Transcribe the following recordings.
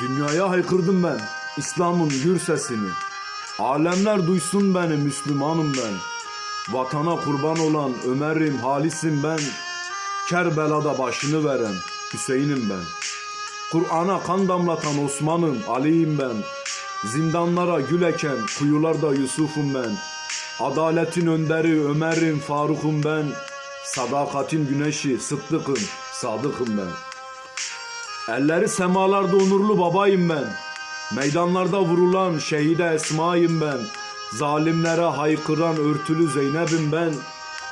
Dünyaya haykırdım ben İslam'ın gür sesini. Alemler duysun beni Müslümanım ben. Vatana kurban olan Ömer'im, Halis'im ben. Kerbela'da başını veren Hüseyin'im ben. Kur'an'a kan damlatan Osman'ım, Ali'yim ben. Zindanlara gül eken kuyularda Yusuf'um ben. Adaletin önderi Ömer'im, Faruk'um ben. Sadakatin güneşi Sıddık'ım, Sadık'ım ben. Elleri semalarda onurlu babayım ben. Meydanlarda vurulan şehide esmayım ben. Zalimlere haykıran örtülü Zeynep'im ben.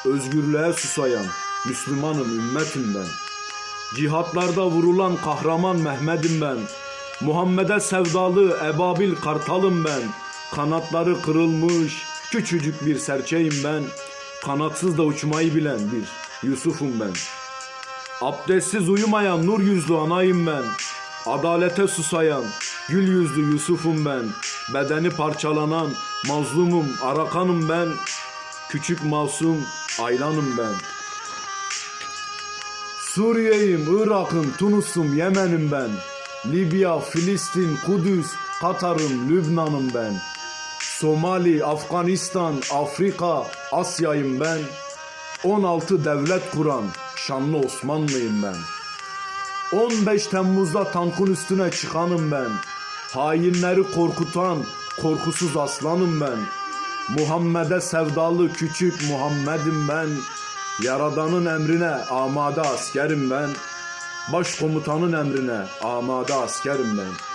Özgürlüğe susayan Müslümanım ümmetim ben. Cihatlarda vurulan kahraman Mehmet'im ben. Muhammed'e sevdalı ebabil kartalım ben. Kanatları kırılmış küçücük bir serçeyim ben. Kanatsız da uçmayı bilen bir Yusuf'um ben. Abdestsiz uyumayan nur yüzlü anayım ben. Adalete susayan gül yüzlü Yusuf'um ben. Bedeni parçalanan mazlumum Arakan'ım ben. Küçük masum Aylan'ım ben. Suriye'yim, Irak'ım, Tunus'um, Yemen'im ben. Libya, Filistin, Kudüs, Katar'ım, Lübnan'ım ben. Somali, Afganistan, Afrika, Asya'yım ben. 16 devlet kuran şanlı Osmanlıyım ben. 15 Temmuz'da tankın üstüne çıkanım ben. Hainleri korkutan korkusuz aslanım ben. Muhammed'e sevdalı küçük Muhammed'im ben. Yaradanın emrine amade askerim ben. Başkomutanın emrine amade askerim ben.